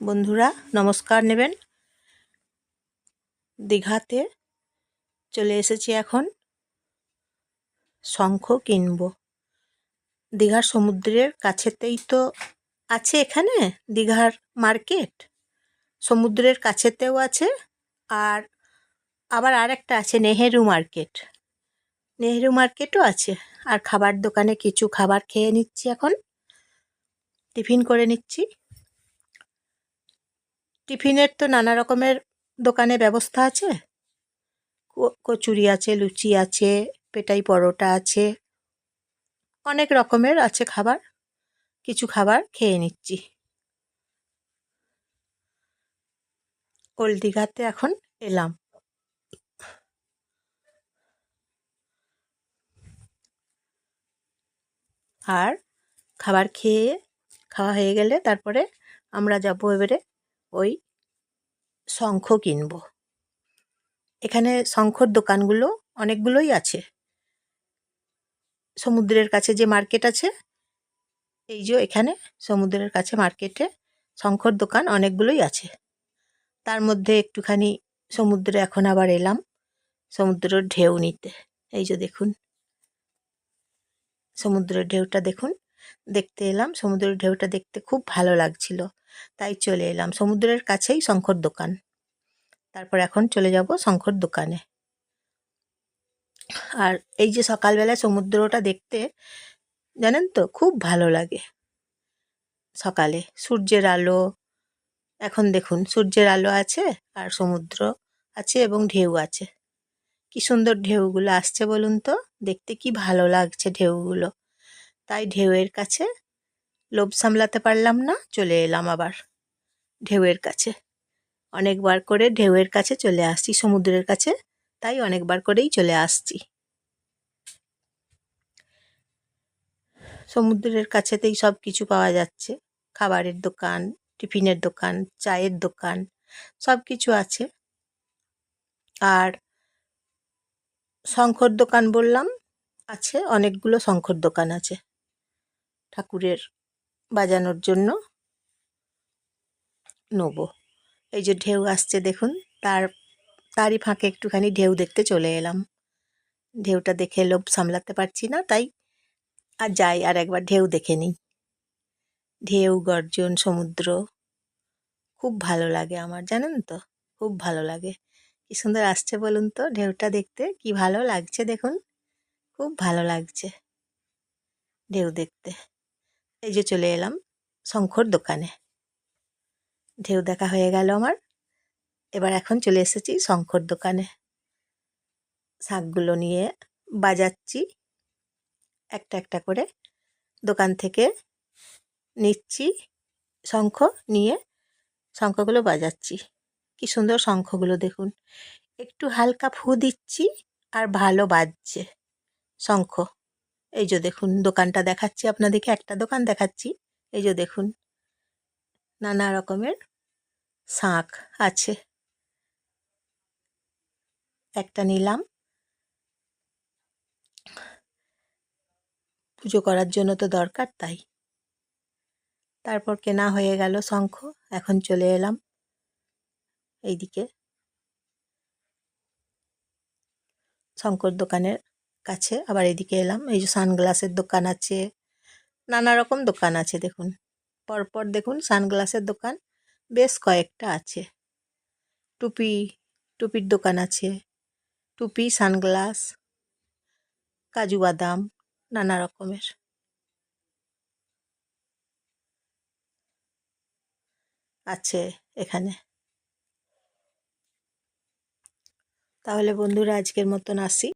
বন্ধুরা, নমস্কার নেবেন। দীঘাতে চলে এসেছি এখন। শঙ্খ কিনব। দীঘার সমুদ্রের কাছেতেই তো আছে এখানে, দীঘার মার্কেট। সমুদ্রের কাছেতেও আছে, আর আবার আর একটা আছে, নেহেরু মার্কেট। নেহেরু মার্কেটও আছে, আর খাবার দোকানে কিছু খাবার খেয়ে নিচ্ছি এখন। টিফিন করে নিচ্ছি। টিফিনের তো নানা রকমের দোকানে ব্যবস্থা আছে। কচুরি আছে, লুচি আছে, পেটাই পরোটা আছে। অনেক রকমের আছে খাবার। কিছু খাবার খেয়ে নিচ্ছি। ওল্ড দীঘাতে এখন এলাম। আর খাবার খেয়ে খাওয়া হয়ে গেলে তারপরে আমরা যাব এবারে ওই শঙ্খ কিনব। এখানে শঙ্খর দোকানগুলো অনেকগুলোই আছে। সমুদ্রের কাছে যে মার্কেট আছে, এই যে এখানে সমুদ্রের কাছে মার্কেটে শঙ্খর দোকান অনেকগুলোই আছে। তার মধ্যে একটুখানি সমুদ্রে এখন আবার এলাম, সমুদ্রের ঢেউ নিতে। এই যে দেখুন, সমুদ্রের ঢেউটা দেখুন। দেখতে এলাম। সমুদ্রের ঢেউটা দেখতে খুব ভালো লাগছিল। তাই চলে এলাম সমুদ্রের কাছেই শঙ্কর দোকান। তারপর এখন চলে যাব শঙ্কর দোকানে। আর এই যে সকালবেলায় সমুদ্রটা দেখতে, জানেন তো, খুব ভালো লাগে। সকালে সূর্যের আলো, এখন দেখুন সূর্যের আলো আছে আর সমুদ্র আছে এবং ঢেউ আছে। কি সুন্দর ঢেউগুলো আসছে বলুন তো? দেখতে কি ভালো লাগছে ঢেউগুলো? তাই ঢেউয়ের কাছে লোভ সামলাতে পারলাম না, চলে এলাম আবার ঢেউয়ের কাছে। অনেকবার করে ঢেউয়ের কাছে চলে আসছি, সমুদ্রের কাছে, তাই অনেকবার করেই চলে আসছি। সমুদ্রের কাছেতেই সব কিছু পাওয়া যাচ্ছে। খাবারের দোকান, টিফিনের দোকান, চায়ের দোকান, সব কিছু আছে। আর শঙ্কর দোকান বললাম, আছে, অনেকগুলো শঙ্কর দোকান আছে। ঠাকুরের বাজানোর জন্য নেব। এই যে ঢেউ আসছে দেখুন, তার, তারই ফাঁকে একটুখানি ঢেউ দেখতে চলে এলাম। ঢেউটা দেখে লোভ সামলাতে পারছি না, তাই আর যাই, আর একবার ঢেউ দেখে নিই। ঢেউ, গর্জন, সমুদ্র, খুব ভালো লাগে আমার, জানেন তো? খুব ভালো লাগে। কি সুন্দর আসছে বলুন তো ঢেউটা দেখতে, কি ভালো লাগছে দেখুন। খুব ভালো লাগছে ঢেউ দেখতে। এই যে চলে এলাম শঙ্কর দোকানে। ঢেউ দেখা হয়ে গেল আমার। এবার এখন চলে এসেছি শঙ্কর দোকানে। শাকগুলো নিয়ে বাজাচ্ছি। একটা একটা করে দোকান থেকে নিচ্ছি শঙ্খ নিয়ে। শঙ্খগুলো বাজাচ্ছি। কি সুন্দর শঙ্খগুলো দেখুন। একটু হালকা ফু দিচ্ছি আর ভালো বাজছে শঙ্খ। এই যে দেখুন, দোকানটা দেখাচ্ছি আপনাদেরকে, একটা দোকান দেখাচ্ছি। এই যে দেখুন, নানা রকমের শাঁখ আছে। একটা নিলাম। পুজো করার জন্য তো দরকার, তাই। তারপর কেনা হয়ে গেল শঙ্খ, এখন চলে এলাম এইদিকে। শঙ্কর দোকানের কাছে। আবার এদিকে এলাম, এই যে সানগ্লাসের দোকান আছে। নানা রকম দোকান আছে, দেখুন। পরপর দেখুন, সানগ্লাসের দোকান বেশ কয়েকটা আছে। টুপি, টুপির দোকান আছে। টুপি, সানগ্লাস, কাজু বাদাম, নানা রকমের। আছে এখানে। তাহলে বন্ধুরা, আজকের মতন আসি।